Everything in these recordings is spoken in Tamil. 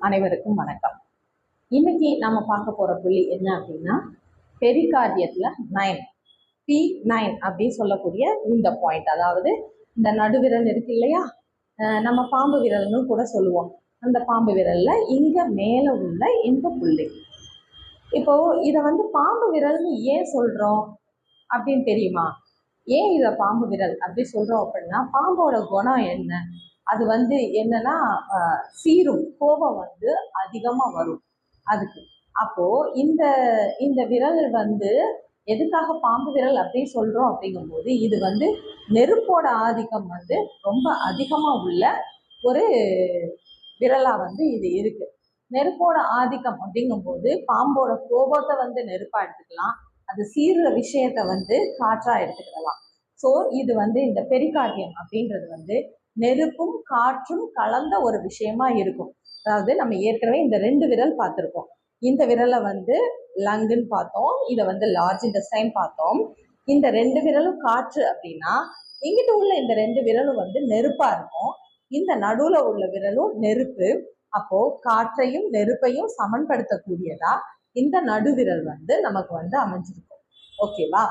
அனைவருக்கும் வணக்கம். இன்னைக்கு நம்ம பார்க்க போற புள்ளி என்ன அப்படின்னா பெரிகார்டியத்துல நைன் பி நைன் அப்படின்னு சொல்லக்கூடிய இந்த பாயிண்ட் அதாவது இந்த நடுவிரல் இருக்கு இல்லையா? அஹ் நம்ம பாம்பு விரல்னு கூட சொல்லுவோம். அந்த பாம்பு விரல்ல இங்க மேல உள்ள இந்த புள்ளி. இப்போ இதை வந்து பாம்பு விரல்னு ஏன் சொல்றோம் அப்படின்னு தெரியுமா? ஏன் இதை பாம்பு விரல் அப்படி சொல்றோம் அப்படின்னா பாம்போட குணம் என்ன? அது வந்து என்னன்னா சீரும் கோபம் வந்து அதிகமாக வரும் அதுக்கு. அப்போ இந்த இந்த விரல் வந்து எதுக்காக பாம்பு விரல் அப்படின்னு சொல்றோம் அப்படிங்கும்போது இது வந்து நெருப்போட ஆதிக்கம் வந்து ரொம்ப அதிகமாக உள்ள ஒரு விரலாக வந்து இது இருக்கு. நெருப்போட ஆதிக்கம் அப்படிங்கும்போது பாம்போட கோபத்தை வந்து நெருப்பாக எடுத்துக்கலாம். அது சீர்ற விஷயத்தை வந்து காற்றாக எடுத்துக்கிடலாம். ஸோ இது வந்து இந்த பெரிகாட்டியம் அப்படின்றது வந்து நெருப்பும் காற்றும் கலந்த ஒரு விஷயமா இருக்கும். அதாவது நம்ம ஏற்கனவே இந்த ரெண்டு விரல் பார்த்துருக்கோம். இந்த விரலை வந்து லங்குன்னு பார்த்தோம். இதை வந்து லார்ஜ் டிசைன் பார்த்தோம். இந்த ரெண்டு விரலும் காற்று அப்படின்னா இங்கிட்ட உள்ள இந்த ரெண்டு விரலும் வந்து நெருப்பா இருக்கும். இந்த நடுவில் உள்ள விரலும் நெருப்பு. அப்போ காற்றையும் நெருப்பையும் சமன்படுத்தக்கூடியதா இந்த நடுவிரல் வந்து நமக்கு வந்து அமைஞ்சிருக்கும். ஓகேவா?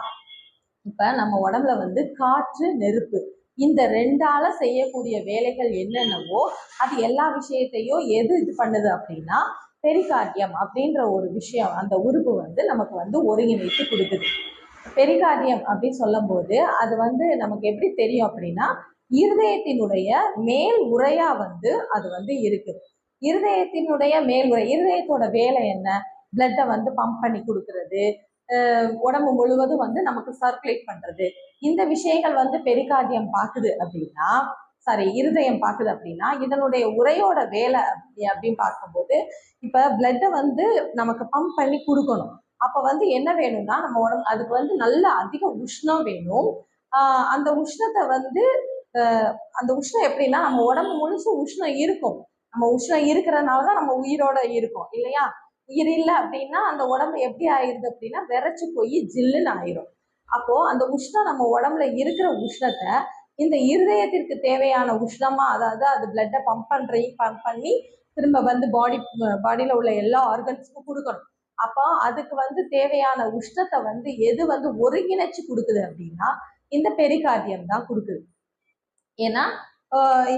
இப்ப நம்ம உடம்புல வந்து காற்று நெருப்பு இந்த ரெண்டால செய்யக்கூடிய வேலைகள் என்னென்னவோ அது எல்லா விஷயத்தையும் எது இது பண்ணுது அப்படின்னா பெரிகார்டியம் அப்படின்ற ஒரு விஷயம் அந்த உறுப்பு வந்து நமக்கு வந்து ஒருங்கிணைத்து கொடுக்குது. பெரிகார்டியம் அப்படின்னு சொல்லும்போது அது வந்து நமக்கு எப்படி தெரியும் அப்படின்னா இருதயத்தினுடைய மேல் உரையா வந்து அது வந்து இருக்கு. இருதயத்தினுடைய மேல் உரை இருதயத்தோட வேலை என்ன? பிளட்டை வந்து பம்ப் பண்ணி கொடுக்கறது உடம்பு முழுவதும் வந்து நமக்கு சர்க்குலேட் பண்றது. இந்த விஷயங்கள் வந்து பெரிகார்டியம் பார்க்குது அப்படின்னா சாரி இருதயம் பார்க்குது அப்படின்னா இதனுடைய உரையோட வேலை அப்படி அப்படின்னு பார்க்கும்போது இப்போ பிளட்டை வந்து நமக்கு பம்ப் பண்ணி கொடுக்கணும். அப்போ வந்து என்ன வேணும்னா நம்ம உடம்பு அதுக்கு வந்து நல்ல அதிக உஷ்ணம் வேணும். ஆஹ் அந்த உஷ்ணத்தை வந்து அந்த உஷ்ணம் எப்படின்னா நம்ம உடம்பு முழுசும் உஷ்ணம் இருக்கும். நம்ம உஷ்ணம் இருக்கிறனால தான் நம்ம உயிரோட இருக்கோம் இல்லையா? உயிர் இல்லை அப்படின்னா அந்த உடம்பு எப்படி ஆயிருது அப்படின்னா விரைச்சி போய் ஜில்லுன்னு ஆயிரும். அப்போ அந்த உஷ்ணம் நம்ம உடம்புல இருக்கிற உஷ்ணத்தை இந்த இருதயத்திற்கு தேவையான உஷ்ணமா அதாவது அது பிளட்டை பம்ப் பண்றையும் பம்ப் பண்ணி திரும்ப வந்து பாடி பாடியில உள்ள எல்லா ஆர்கன்ஸுக்கும் கொடுக்கணும். அப்போ அதுக்கு வந்து தேவையான உஷ்ணத்தை வந்து எது வந்து ஒருங்கிணைச்சு கொடுக்குது அப்படின்னா இந்த பெரிகார்டியம் தான் கொடுக்குது. ஏன்னா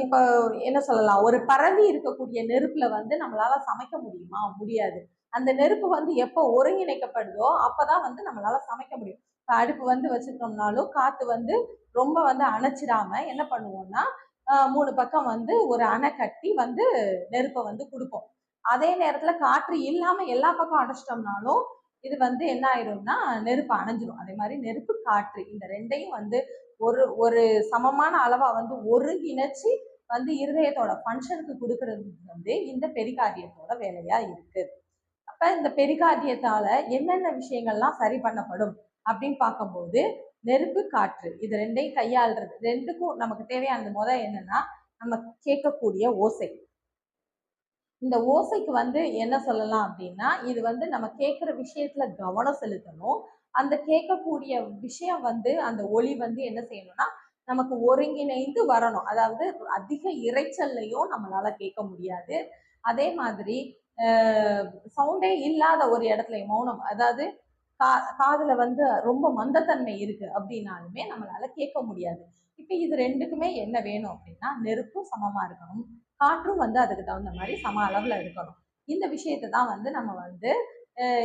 இப்போ என்ன சொல்லலாம்? ஒரு பரவி இருக்கக்கூடிய நெருப்புல வந்து நம்மளால சமைக்க முடியுமா? முடியாது. அந்த நெருப்பு வந்து எப்போ ஒருங்கிணைக்கப்படுதோ அப்போதான் வந்து நம்மளால சமைக்க முடியும். இப்போ அடுப்பு வந்து வச்சிருக்கோம்னாலும் காற்று வந்து ரொம்ப வந்து அணைச்சிடாம என்ன பண்ணுவோம்னா மூணு பக்கம் வந்து ஒரு அணை கட்டி வந்து நெருப்பை வந்து கொடுப்போம். அதே நேரத்தில் காற்று இல்லாமல் எல்லா பக்கம் அடைச்சிட்டோம்னாலும் இது வந்து என்ன ஆயிரும்னா நெருப்பு அணைஞ்சிரும். அதே மாதிரி நெருப்பு காற்று இந்த ரெண்டையும் வந்து ஒரு ஒரு சமமான அளவா வந்து ஒருங்கிணைச்சு வந்து இருதயத்தோட ஃபங்க்ஷனுக்கு கொடுக்கறது வந்து இந்த பெரிகாரியத்தோட வேலையா இருக்கு. அப்போ இந்த பெரிகார்டியத்தால் என்னென்ன விஷயங்கள்லாம் சரி பண்ணப்படும் அப்படின்னு பார்க்கும்போது நெருப்பு காற்று இது ரெண்டையும் கையாளுறது. ரெண்டுக்கும் நமக்கு தேவையானது முதல் என்னன்னா நம்ம கேட்கக்கூடிய ஓசை. இந்த ஓசைக்கு வந்து என்ன சொல்லலாம் அப்படின்னா இது வந்து நம்ம கேட்குற விஷயத்துல கவனம் செலுத்தணும். அந்த கேட்கக்கூடிய விஷயம் வந்து அந்த ஒளி வந்து என்ன செய்யணும்னா நமக்கு ஒருங்கிணைந்து வரணும். அதாவது அதிக இரைச்சல்லையும் நம்மளால கேட்க முடியாது. அதே மாதிரி சவுண்டே இல்லாத ஒரு இடத்துல மௌனம். அதாவது கா காதில் வந்து ரொம்ப மந்தத்தன்மை இருக்கு அப்படின்னாலுமே நம்மளால கேட்க முடியாது. இப்போ இது ரெண்டுக்குமே என்ன வேணும் அப்படின்னா நெருப்பும் சமமா இருக்கணும். காற்றும் வந்து அதுக்கு தகுந்த மாதிரி சம அளவில் இருக்கணும். இந்த விஷயத்தை தான் வந்து நம்ம வந்து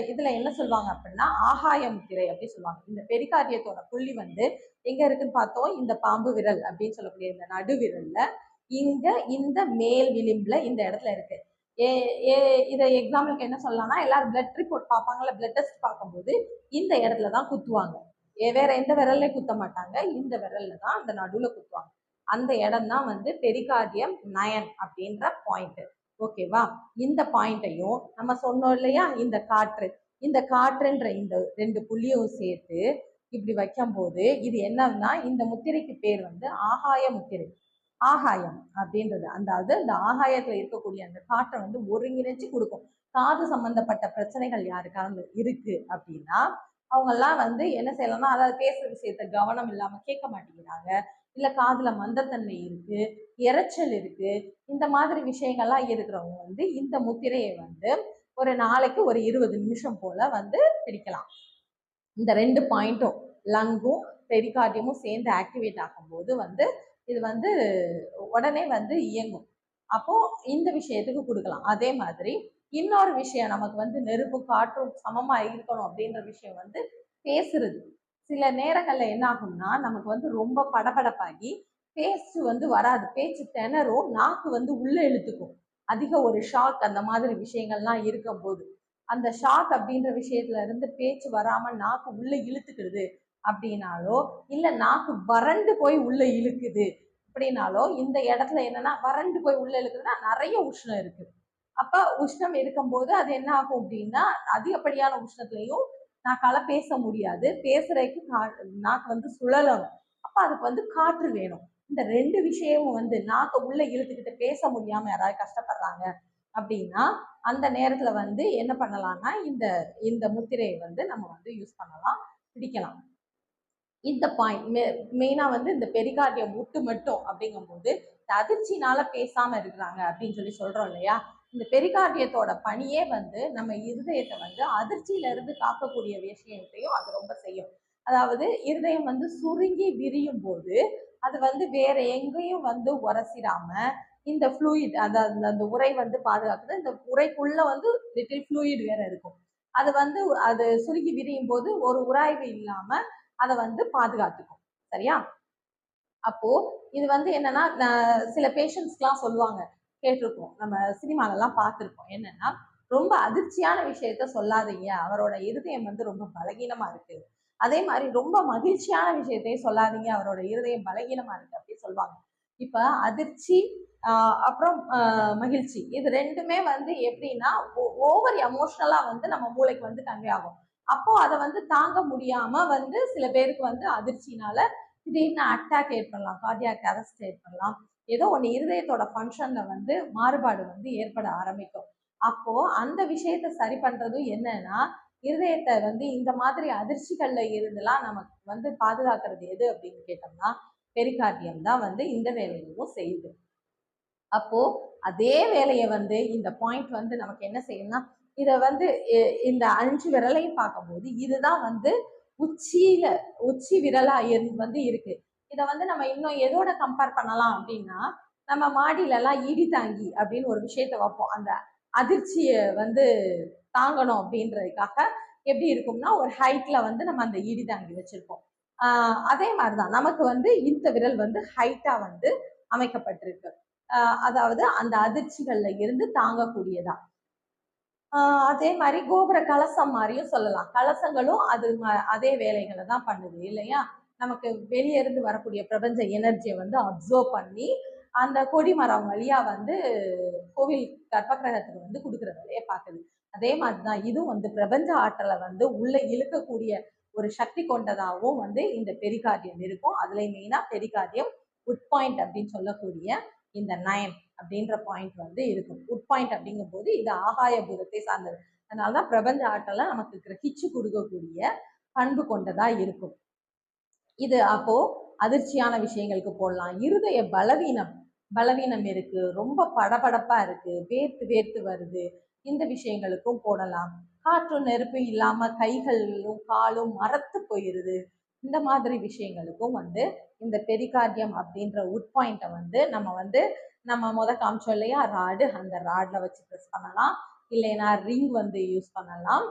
இதில் இதுல என்ன சொல்லுவாங்க அப்படின்னா ஆகாய முத்திரை அப்படி சொல்லுவாங்க. இந்த பெரிகாரியத்தோட புள்ளி வந்து எங்க இருக்குன்னு பார்த்தோம்? இந்த பாம்பு விரல் அப்படின்னு சொல்லக்கூடிய இந்த நடுவிரலில் இங்கே இங்க இந்த மேல் விளிம்புல இந்த இடத்துல இருக்கு. ஏ ஏ இதை எக்ஸாம்பிளுக்கு என்ன சொல்லலாம்னா எல்லாரும் பிளட் ரிப்போர்ட் பார்ப்பாங்கல்ல பிளட் டெஸ்ட் பார்க்கும்போது இந்த இடத்துல தான் குத்துவாங்க. ஏ வேற எந்த விரல்லையும் குத்த மாட்டாங்க. இந்த விரல்ல தான் அந்த நடுவில் குத்துவாங்க. அந்த இடம் தான் வந்து பெரிகார்டியம் நயன் அப்படின்ற பாயிண்ட் ஓகேவா இந்த பாயிண்ட்டையும் நம்ம சொன்னோம் இல்லையா? இந்த காற்று. இந்த காற்றுன்ற இந்த ரெண்டு புள்ளியும் சேர்த்து இப்படி வைக்கும்போது இது என்னன்னா இந்த முத்திரைக்கு பேர் வந்து ஆகாய முத்திரை. ஆகாயம் அப்படின்றது. அந்த அது அந்த ஆகாயத்துல இருக்கக்கூடிய அந்த காற்றை வந்து ஒருங்கிணைச்சு கொடுக்கும். காது சம்பந்தப்பட்ட பிரச்சனைகள் யாருக்காவது இருக்கு அப்படின்னா அவங்கெல்லாம் வந்து என்ன செய்யலாம்னா அதாவது பேசுற விஷயத்த கவனம் இல்லாம கேட்க மாட்டேங்கிறாங்க. இல்ல காதுல மந்தத்தன்மை இருக்கு இறைச்சல் இருக்கு இந்த மாதிரி விஷயங்கள்லாம் இருக்கிறவங்க வந்து இந்த முத்திரையை வந்து ஒரு நாளைக்கு ஒரு இருபது நிமிஷம் போல வந்து பிடிக்கலாம். இந்த ரெண்டு பாயிண்ட்டும் லங்கும் பெரிகார்டியமும் சேர்ந்து ஆக்டிவேட் ஆகும்போது வந்து இது வந்து உடனே வந்து இயங்கும். அப்போ இந்த விஷயத்துக்கு கொடுக்கலாம். அதே மாதிரி இன்னொரு விஷயம் நமக்கு வந்து நெருப்பு காற்றும் சமமா இருக்கணும் அப்படின்ற விஷயம் வந்து பேசுறது. சில நேரங்கள்ல என்ன ஆகும்னா நமக்கு வந்து ரொம்ப படபடப்பாகி பேச்சு வந்து வராது. பேச்சு திணறும் நாக்கு வந்து உள்ள இழுத்துக்கும். அதிக ஒரு ஷாக் அந்த மாதிரி விஷயங்கள்லாம் இருக்கும் போது அந்த ஷாக் அப்படின்ற விஷயத்துல இருந்து பேச்சு வராமல் நாக்கு உள்ள இழுத்துக்கிடுது அப்படின்னாலோ இல்லை நாக்கு வறண்டு போய் உள்ளே இழுக்குது அப்படின்னாலோ இந்த இடத்துல என்னன்னா வறண்டு போய் உள்ளே இழுக்குதுன்னா நிறைய உஷ்ணம் இருக்குது அப்போ உஷ்ணம் இருக்கும்போது அது என்ன ஆகும் அப்படின்னா அதிகப்படியான உஷ்ணத்துலையும் நாக்கால பேச முடியாது. பேசுறதுக்கு கா- நாக்கு வந்து சுழலணும் அப்போ அதுக்கு வந்து காற்று வேணும். இந்த ரெண்டு விஷயமும் வந்து நாக்கை உள்ளே இழுத்துக்கிட்டு பேச முடியாமல் யாராவது கஷ்டப்படுறாங்க அப்படின்னா அந்த நேரத்தில் வந்து என்ன பண்ணலாம்னா இந்த இந்த முத்திரையை வந்து நம்ம வந்து யூஸ் பண்ணலாம் பிடிக்கலாம். இந்த பாயிண்ட் மெயினாக வந்து இந்த பெரிகார்டியம் முட்டு மட்டும் அப்படிங்கும்போது இந்த அதிர்ச்சினால பேசாம இருக்கிறாங்க அப்படின்னு சொல்லி சொல்றோம் இல்லையா? இந்த பெரிகார்டியத்தோட பணியே வந்து நம்ம இருதயத்தை வந்து அதிர்ச்சியில இருந்து காக்கக்கூடிய விஷயத்தையும் அது ரொம்ப செய்யும். அதாவது இருதயம் வந்து சுருங்கி விரியும் போது அது வந்து வேற எங்கேயும் வந்து உரசிடாம இந்த ஃப்ளூயிட் அதாவது அந்த உரை வந்து பாதுகாக்குது. இந்த உரைக்குள்ள வந்து லிட்டில் ஃப்ளூயிட் வேற இருக்கும். அது வந்து அது சுருங்கி விரியும் போது ஒரு உராய்வு இல்லாம அதை வந்து பாதுகாத்துக்கும். சரியா? அப்போ இது வந்து என்னன்னா சில பேஷண்ட்ஸ்க்குலாம் சொல்லுவாங்க. கேட்டிருக்கோம் நம்ம சினிமாலெல்லாம் பார்த்துருக்கோம் என்னன்னா ரொம்ப அதிர்ச்சியான விஷயத்த சொல்லாதீங்க. அவரோட இருதயம் வந்து ரொம்ப பலகீனமா இருக்கு. அதே மாதிரி ரொம்ப மகிழ்ச்சியான விஷயத்தையும் சொல்லாதீங்க. அவரோட இருதயம் பலகீனமா இருக்கு அப்படின்னு சொல்லுவாங்க. இப்ப அதிர்ச்சி ஆஹ் அப்புறம் ஆஹ் மகிழ்ச்சி. இது ரெண்டுமே வந்து எப்படின்னா ஓவர் எமோஷ்னலா வந்து நம்ம மூளைக்கு வந்து கன்வே ஆகும். அப்போ அதை வந்து தாங்க முடியாம வந்து சில பேருக்கு வந்து அதிர்ச்சினால திடீர்னு அட்டாக் ஏற்படலாம் கார்டியாக் அரெஸ்ட் ஏற்படலாம். ஏதோ ஒன்று இருதயத்தோட ஃபங்க்ஷன்ல வந்து மாறுபாடு வந்து ஏற்பட ஆரம்பிக்கும். அப்போ அந்த விஷயத்த சரி பண்றதும் என்னன்னா இருதயத்தை வந்து இந்த மாதிரி அதிர்ச்சிகள்ல இருந்தெல்லாம் நமக்கு வந்து பாதுகாக்கிறது எது அப்படின்னு கேட்டோம்னா பெரிகார்டியம் தான் வந்து இந்த வேலையையும் செய்யுது. அப்போ அதே வேலையை வந்து இந்த பாயிண்ட் வந்து நமக்கு என்ன செய்யணும்னா இதை வந்து இந்த அஞ்சு விரலையும் பார்க்கும்போது இதுதான் வந்து உச்சியில உச்சி விரலா வந்து இருக்கு. இதை வந்து நம்ம இன்னும் எதோட கம்பேர் பண்ணலாம் அப்படின்னா நம்ம மாடியிலலாம் இடி தாங்கி அப்படின்னு ஒரு விஷயத்த வைப்போம். அந்த அதிர்ச்சியை வந்து தாங்கணும் அப்படின்றதுக்காக எப்படி இருக்கும்னா ஒரு ஹைட்ல வந்து நம்ம அந்த இடி தாங்கி வச்சிருப்போம். அதே மாதிரிதான் நமக்கு வந்து இந்த விரல் வந்து ஹைட்டா வந்து அமைக்கப்பட்டிருக்கு. அதாவது அந்த அதிர்ச்சிகள்ல இருந்து தாங்கக்கூடியதா. அதே மாதிரி கோபுர கலசம் மாதிரியும் சொல்லலாம். கலசங்களும் அது ம- அதே வேலைகளை தான் பண்ணுது இல்லையா? நமக்கு வெளியே இருந்து வரக்கூடிய பிரபஞ்ச எனர்ஜியை வந்து அப்சர்வ் பண்ணி அந்த கொடி மரம் வழியா வந்து கோவில் கர்ப்பகிரகத்துக்கு வந்து கொடுக்குற வேலையை பார்க்குது அதே மாதிரி தான் இதுவும் வந்து பிரபஞ்ச ஆற்றலை வந்து உள்ள இழுக்கக்கூடிய ஒரு சக்தி கொண்டதாகவும் வந்து இந்த பெரிகார்டியம் இருக்கும். அதுல மெயினா பெரிகார்டியம் உட் பாயிண்ட் அப்படின்னு சொல்லக்கூடிய இந்த நயன் அப்படின்ற பாயிண்ட் வந்து இருக்கும். உட் பாயிண்ட் அப்படிங்கும்போது இது ஆகாய பூதத்தை சார்ந்தது. அதனாலதான் பிரபஞ்ச ஆற்றலை நமக்கு கிரகிச்சு கொடுக்கக்கூடிய பண்பு கொண்டதா இருக்கும். இது அப்போ அதிர்ச்சியான விஷயங்களுக்கு போடலாம். இருதய பலவீனம் பலவீனம் இருக்கு. ரொம்ப படபடப்பா இருக்கு. வேர்த்து வேர்த்து வருது. இந்த விஷயங்களுக்கும் போடலாம். காற்றும் நெருப்பு இல்லாம கைகளும் காலும் மரத்து போயிருது. இந்த மாதிரி விஷயங்களுக்கும் வந்து இந்த பெரிகார்டியம் அப்படின்ற உட் பாயிண்ட்டை வந்து நம்ம வந்து நம்ம முத காமிச்சோம் இல்லையா? ராடு அந்த ராட்ல வச்சு ப்ரெஸ் பண்ணலாம். இல்லைன்னா ரிங் வந்து யூஸ் பண்ணலாம்.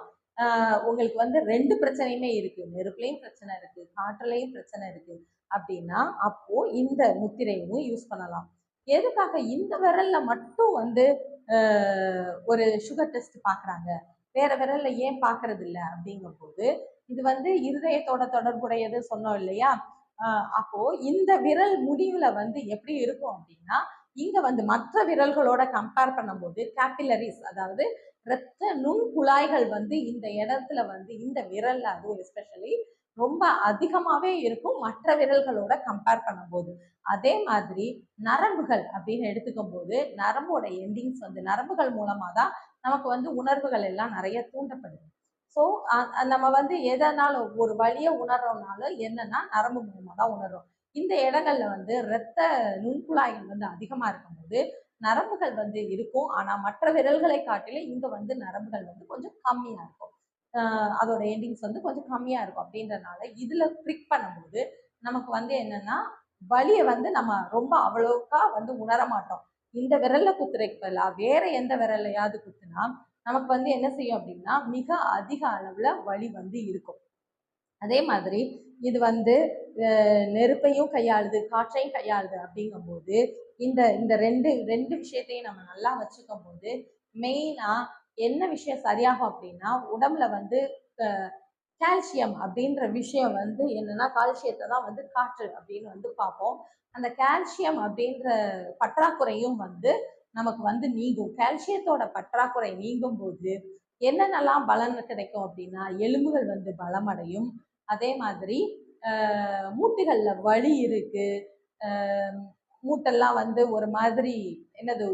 உங்களுக்கு வந்து ரெண்டு பிரச்சனையுமே இருக்கு. நெருப்புலையும் பிரச்சனை இருக்கு. காற்றுலையும் பிரச்சனை இருக்கு. அப்படின்னா அப்போ இந்த முத்திரையும் யூஸ் பண்ணலாம். எதுக்காக? இந்த விரல்ல மட்டும் வந்து ஒரு சுகர் டெஸ்ட் பார்க்குறாங்க வேற விரல்ல ஏன் பார்க்கறது இல்ல? அப்படிங்கும்போது இது வந்து இருதயத்தோட தொடர்புடையது சொன்னோம் இல்லையா? அப்போ இந்த விரல் முடிவுல வந்து எப்படி இருக்கும் அப்படின்னா இங்க வந்து மற்ற விரல்களோட கம்பேர் பண்ணும்போது கேபிலரிஸ் அதாவது இரத்த நுண் குழாய்கள் வந்து இந்த இடத்துல வந்து இந்த விரல்ல அதுவும் எஸ்பெஷலி ரொம்ப அதிகமாகவே இருக்கும் மற்ற விரல்களோட கம்பேர் பண்ணும்போது. அதே மாதிரி நரம்புகள் அப்படின்னு எடுத்துக்கும் போது நரம்போட எண்டிங்ஸ் வந்து நரம்புகள் மூலமாக தான் நமக்கு வந்து உணர்வுகள் எல்லாம் நிறைய தூண்டப்படுது. ஸோ நம்ம வந்து எதனாலும் ஒரு வழியை உணர்றோம்னாலும் என்னன்னா நரம்பு மூலமாக தான் உணர்றோம். இந்த இடங்கள்ல வந்து இரத்த நுண்குழாய்கள் வந்து அதிகமாக இருக்கும்போது நரம்புகள் வந்து இருக்கும். ஆனால் மற்ற விரல்களை காட்டிலும் இங்கே வந்து நரம்புகள் வந்து கொஞ்சம் கம்மியாக இருக்கும். அதோட எண்டிங்ஸ் வந்து கொஞ்சம் கம்மியாக இருக்கும் அப்படின்றனால இதில் ப்ரிக் பண்ணும்போது நமக்கு வந்து என்னன்னா வலியை வந்து நம்ம ரொம்ப அவ்வளோக்கா வந்து உணர மாட்டோம் இந்த விரல்ல குத்துறதுக்கு பதிலாக வேற எந்த விரல்லையாவது குத்துனா நமக்கு வந்து என்ன செய்யும் அப்படின்னா மிக அதிக அளவில் வலி வந்து இருக்கும். அதே மாதிரி இது வந்து நெருப்பையும் கையாளுது காற்றையும் கையாளுது அப்படிங்கும்போது இந்த இந்த ரெண்டு ரெண்டு விஷயத்தையும் நம்ம நல்லா வச்சுக்கும் போது மெயினாக என்ன விஷயம் சரியாகும் அப்படின்னா உடம்புல வந்து கால்சியம் அப்படின்ற விஷயம் வந்து என்னன்னா கால்சியத்தை தான் வந்து காற்று அப்படின்னு வந்து பார்ப்போம். அந்த கால்சியம் அப்படின்ற பற்றாக்குறையும் வந்து நமக்கு வந்து நீங்கும். கால்சியத்தோட பற்றாக்குறை நீங்கும் போது என்னென்னலாம் பலன் கிடைக்கும் அப்படின்னா எலும்புகள் வந்து பலமடையும். அதே மாதிரி மூட்டுகளில் வலி இருக்கு. மூட்டெல்லாம் வந்து ஒரு மாதிரி என்னது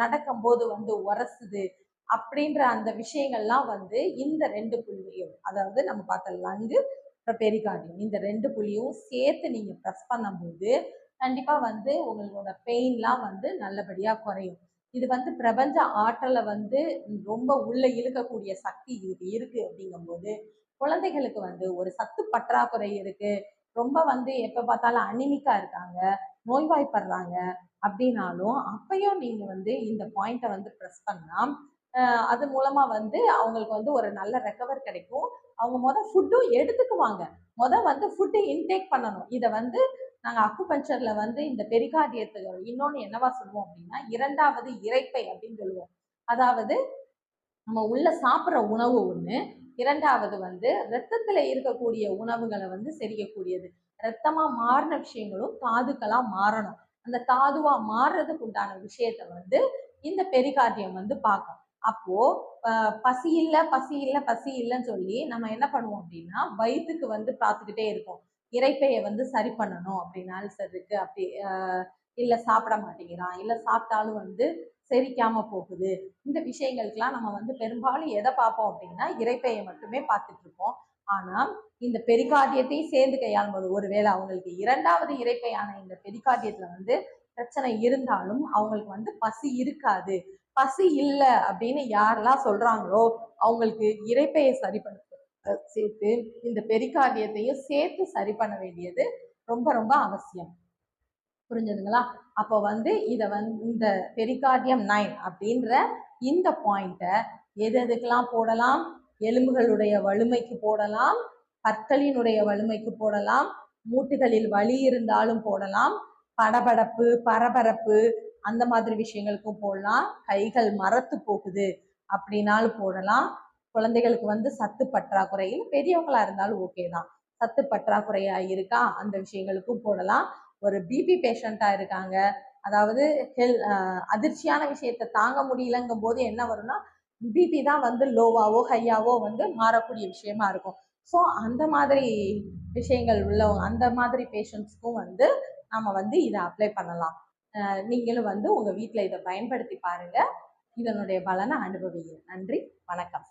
நடக்கும்போது வந்து உரசுது அப்படின்ற அந்த விஷயங்கள்லாம் வந்து இந்த ரெண்டு புள்ளியும் அதாவது நம்ம பார்த்த லங்கு அப்புறம் பெரிகார்டியம் இந்த ரெண்டு புள்ளியும் சேர்த்து நீங்கள் ப்ரெஸ் பண்ணும்போது கண்டிப்பாக வந்து உங்களோட பெயின்லாம் வந்து நல்லபடியாக குறையும். இது வந்து பிரபஞ்ச ஆற்றலை வந்து ரொம்ப உள்ளே இழுக்கக்கூடிய சக்தி இதுக்கு இருக்குது அப்படிங்கும்போது குழந்தைகளுக்கு வந்து ஒரு சத்து பற்றாக்குறை இருக்குது ரொம்ப வந்து எப்போ பார்த்தாலும் அனிமிக்கா இருக்காங்க நோய்வாய்ப்படுறாங்க அப்படின்னாலும் அப்பையும் நீங்கள் வந்து இந்த பாயிண்ட்டை வந்து ப்ரெஸ் பண்ணால் அது மூலமாக வந்து அவங்களுக்கு வந்து ஒரு நல்ல ரெக்கவர் கிடைக்கும். அவங்க மொதல் ஃபுட்டும் எடுத்துக்குவாங்க. மொதல் வந்து ஃபுட்டு இன்டேக் பண்ணணும். இதை வந்து நாங்கள் அக்குபஞ்சரில் வந்து இந்த பெரிகார்டியத்துக்கு இன்னொன்று என்னவா சொல்லுவோம் அப்படின்னா இரண்டாவது இறைப்பை அப்படின்னு சொல்லுவோம். அதாவது நம்ம உள்ள சாப்பிட்ற உணவு ஒன்று இரண்டாவது வந்து ரத்தத்தில் இருக்கக்கூடிய உணவுகளை வந்து செய்யக்கூடியது ரத்தமாக மாறின விஷயங்களும் தாதுக்களாக மாறணும். அந்த தாதுவாக மாறுறதுக்கு உண்டான விஷயத்த வந்து இந்த பெரிகார்டியம் வந்து பார்க்கும். அப்போ பசி இல்லை பசி இல்லை பசி இல்லைன்னு சொல்லி நம்ம என்ன பண்ணுவோம் அப்படின்னா வயிற்றுக்கு வந்து பார்த்துக்கிட்டே இருப்போம். இரைப்பையை வந்து சரி பண்ணணும் அப்படின்னா அல்சருக்கு அப்படி இல்லை சாப்பிட மாட்டேங்கிறான். இல்லை சாப்பிட்டாலும் வந்து செரிக்காம போகுது. இந்த விஷயங்களுக்கெல்லாம் நம்ம வந்து பெரும்பாலும் எதை பார்ப்போம் அப்படின்னா இறைப்பையை மட்டுமே பார்த்துட்டு இருப்போம். ஆனால் இந்த பெரிகார்டியத்தையும் சேர்ந்து கையாளும் போது ஒருவேளை அவங்களுக்கு இரண்டாவது இறைப்பையான இந்த பெரிகார்டியத்துல வந்து பிரச்சனை இருந்தாலும் அவங்களுக்கு வந்து பசி இருக்காது. பசி இல்லை அப்படின்னு யாரெல்லாம் சொல்றாங்களோ அவங்களுக்கு இறைப்பையை சரி பண்ண சேர்த்து இந்த பெரிகார்டியத்தையும் சேர்த்து சரி பண்ண வேண்டியது ரொம்ப ரொம்ப அவசியம். புரிஞ்சதுங்களா? அப்போ வந்து இதை வந்து இந்த பெரிகார்டியம் நைன் அப்படின்ற இந்த பாயிண்ட்டை எது எதுக்கெல்லாம் போடலாம்? எலும்புகளுடைய வலிமைக்கு போடலாம் பற்களினுடைய வலிமைக்கு போடலாம் மூட்டுகளில் வலி இருந்தாலும் போடலாம் படபடப்பு பரபரப்பு அந்த மாதிரி விஷயங்களுக்கும் போடலாம் கைகள் மரத்து போகுது அப்படின்னாலும் போடலாம் குழந்தைகளுக்கு வந்து சத்து பற்றாக்குறையில் பெரியவங்களா இருந்தாலும் ஓகே தான். சத்து பற்றாக்குறையா இருக்கா? அந்த விஷயங்களுக்கும் போடலாம். ஒரு பிபி பேஷண்டா இருக்காங்க. அதாவது ஹெல் அதிர்ச்சியான விஷயத்த தாங்க முடியலங்கும் போது என்ன வரும்னா பிபி தான் வந்து லோவாவோ ஹையாவோ வந்து மாறக்கூடிய விஷயமா இருக்கும். ஸோ அந்த மாதிரி விஷயங்கள் உள்ளவங்க அந்த மாதிரி பேஷண்ட்ஸ்க்கும் வந்து நம்ம வந்து இதை அப்ளை பண்ணலாம். நீங்களும் வந்து உங்கள் வீட்டில் இதை பயன்படுத்தி பாருங்கள் இதனுடைய பலனை அனுபவிங்க நன்றி. வணக்கம்.